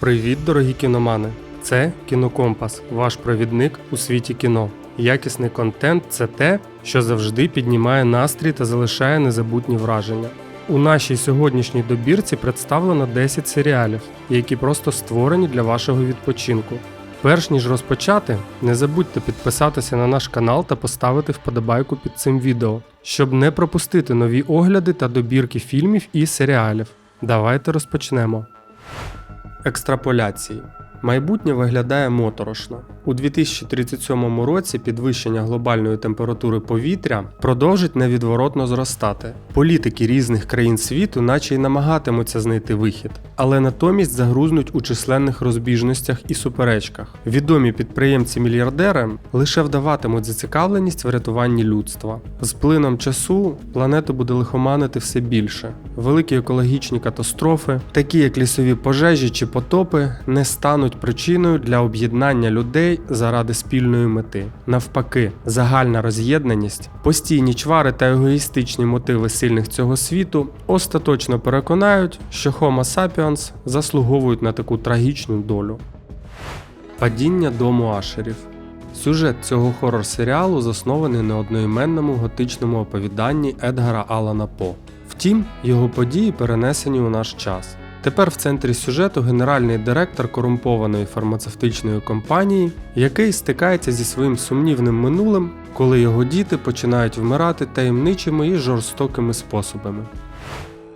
Привіт, дорогі кіномани! Це Кінокомпас, ваш провідник у світі кіно. Якісний контент це те, що завжди піднімає настрій та залишає незабутні враження. У нашій сьогоднішній добірці представлено 10 серіалів, які просто створені для вашого відпочинку. Перш ніж розпочати, не забудьте підписатися на наш канал та поставити вподобайку під цим відео, щоб не пропустити нові огляди та добірки фільмів і серіалів. Давайте розпочнемо. Екстраполяції. Майбутнє виглядає моторошно. У 2037 році підвищення глобальної температури повітря продовжить невідворотно зростати. Політики різних країн світу, наче й намагатимуться знайти вихід, але натомість загрузнуть у численних розбіжностях і суперечках. Відомі підприємці-мільярдери лише вдаватимуть зацікавленість в рятуванні людства. З плином часу планету буде лихоманити все більше. Великі екологічні катастрофи, такі як лісові пожежі чи потопи, не стануть причиною для об'єднання людей заради спільної мети. Навпаки, загальна роз'єднаність, постійні чвари та егоїстичні мотиви сильних цього світу остаточно переконають, що Homo sapiens заслуговують на таку трагічну долю. Падіння дому Ашерів. Сюжет цього хорор-серіалу заснований на одноіменному готичному оповіданні Едгара Алана По. Втім, його події перенесені у наш час. Тепер в центрі сюжету генеральний директор корумпованої фармацевтичної компанії, який стикається зі своїм сумнівним минулим, коли його діти починають вмирати таємничими і жорстокими способами.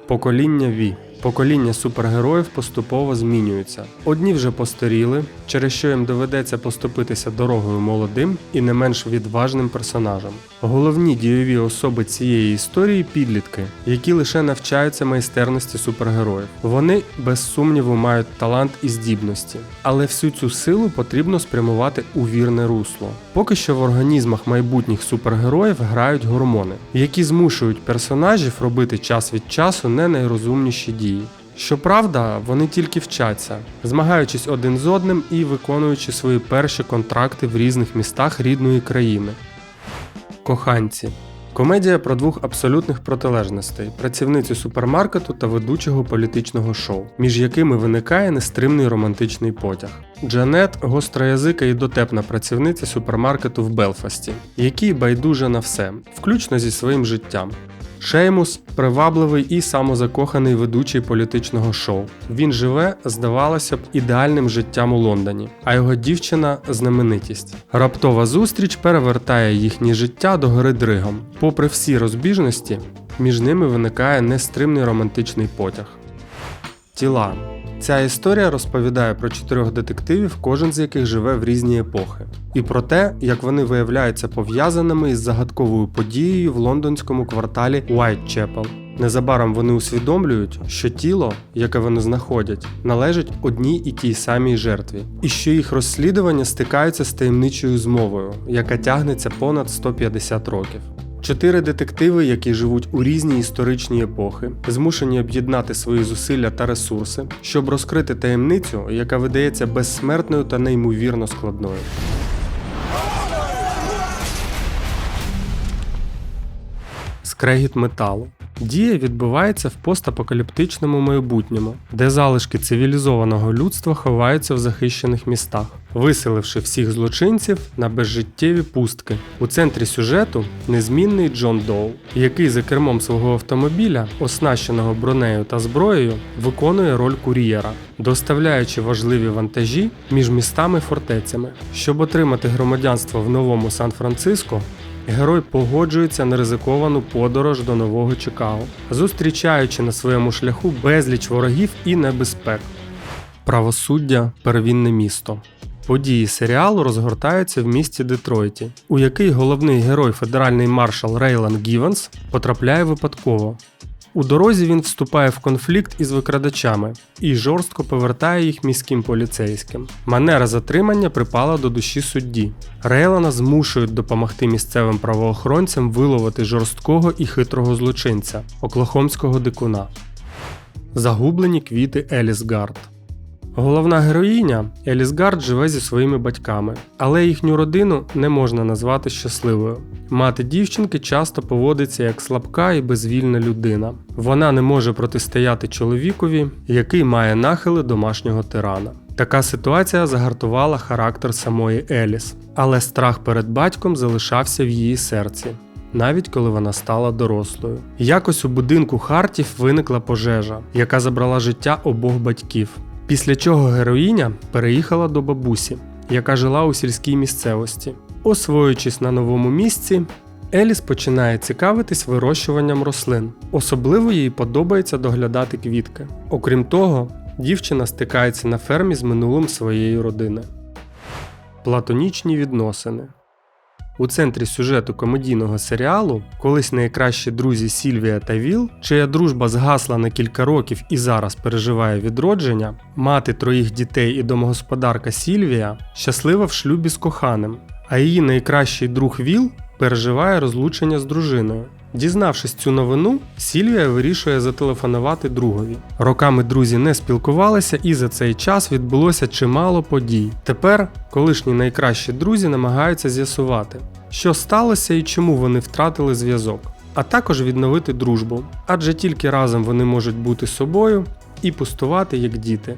Покоління Ві. Покоління супергероїв поступово змінюються. Одні вже постаріли, через що їм доведеться поступитися дорогою молодим і не менш відважним персонажам. Головні дієві особи цієї історії підлітки, які лише навчаються майстерності супергероїв. Вони без сумніву мають талант і здібності, але всю цю силу потрібно спрямувати у вірне русло. Поки що в організмах майбутніх супергероїв грають гормони, які змушують персонажів робити час від часу не найрозумніші дії. Щоправда, вони тільки вчаться, змагаючись один з одним і виконуючи свої перші контракти в різних містах рідної країни. Коханці. Комедія про двох абсолютних протилежностей працівниці супермаркету та ведучого політичного шоу, між якими виникає нестримний романтичний потяг. Джанет гостроязика і дотепна працівниця супермаркету в Белфасті, який байдуже на все, включно зі своїм життям. Шеймус привабливий і самозакоханий ведучий політичного шоу. Він живе, здавалося б, ідеальним життям у Лондоні, а його дівчина знаменитість. Раптова зустріч перевертає їхнє життя до гори дригом. Попри всі розбіжності, між ними виникає нестримний романтичний потяг. Тіла. Ця історія розповідає про чотирьох детективів, кожен з яких живе в різні епохи, і про те, як вони виявляються пов'язаними із загадковою подією в лондонському кварталі Уайтчепел. Незабаром вони усвідомлюють, що тіло, яке вони знаходять, належить одній і тій самій жертві, і що їх розслідування стикаються з таємничою змовою, яка тягнеться понад 150 років. Чотири детективи, які живуть у різні історичні епохи, змушені об'єднати свої зусилля та ресурси, щоб розкрити таємницю, яка видається безсмертною та неймовірно складною. Скрегіт металу. Дія відбувається в постапокаліптичному майбутньому, де залишки цивілізованого людства ховаються в захищених містах, виселивши всіх злочинців на безжиттєві пустки. У центрі сюжету незмінний Джон Доу, який за кермом свого автомобіля, оснащеного бронею та зброєю, виконує роль кур'єра, доставляючи важливі вантажі між містами фортецями. Щоб отримати громадянство в новому Сан-Франциско, Герой погоджується на ризиковану подорож до нового Чикаго, зустрічаючи на своєму шляху безліч ворогів і небезпек. Правосуддя первінне місто. Події серіалу розгортаються в місті Детройті, у який головний герой федеральний маршал Рейлан Гівенс потрапляє випадково. У дорозі він вступає в конфлікт із викрадачами і жорстко повертає їх міським поліцейським. Манера затримання припала до душі судді. Рейлана змушують допомогти місцевим правоохоронцям виловити жорсткого і хитрого злочинця оклахомського дикуна. Загублені квіти Еліс Гард. Головна героїня Еліс Гард живе зі своїми батьками, але їхню родину не можна назвати щасливою. Мати дівчинки часто поводиться як слабка і безвільна людина. Вона не може протистояти чоловікові, який має нахили домашнього тирана. Така ситуація загартувала характер самої Еліс, але страх перед батьком залишався в її серці. Навіть коли вона стала дорослою. Якось у будинку Хартів виникла пожежа, яка забрала життя обох батьків. Після чого героїня переїхала до бабусі, яка жила у сільській місцевості. Освоюючись на новому місці, Еліс починає цікавитись вирощуванням рослин. Особливо їй подобається доглядати квітки. Окрім того, дівчина стикається на фермі з минулим своєї родини. Платонічні відносини. У центрі сюжету комедійного серіалу колись найкращі друзі Сільвія та Віл, чия дружба згасла на кілька років і зараз переживає відродження, мати троїх дітей і домогосподарка Сільвія щаслива в шлюбі з коханим, а її найкращий друг Віл переживає розлучення з дружиною. Дізнавшись цю новину, Сільвія вирішує зателефонувати другові. Роками друзі не спілкувалися, і за цей час відбулося чимало подій. Тепер колишні найкращі друзі намагаються з'ясувати, що сталося і чому вони втратили зв'язок, а також відновити дружбу, адже тільки разом вони можуть бути собою і пустувати як діти.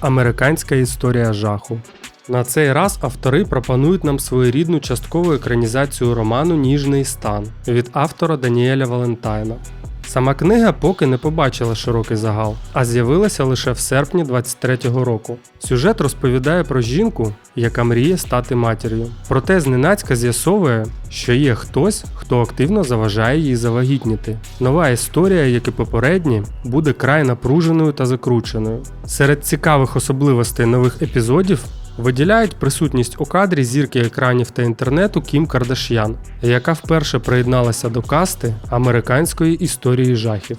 Американська історія жаху. На цей раз автори пропонують нам своєрідну часткову екранізацію роману Ніжний стан від автора Даніеля Валентайна. Сама книга поки не побачила широкий загал, а з'явилася лише в серпні 23-го року. Сюжет розповідає про жінку, яка мріє стати матір'ю. Проте зненацька з'ясовує, що є хтось, хто активно заважає їй завагітніти. Нова історія, як і попередні, буде край напруженою та закрученою. Серед цікавих особливостей нових епізодів Виділяють присутність у кадрі зірки екранів та інтернету Кім Кардаш'ян, яка вперше приєдналася до касти американської історії жахів.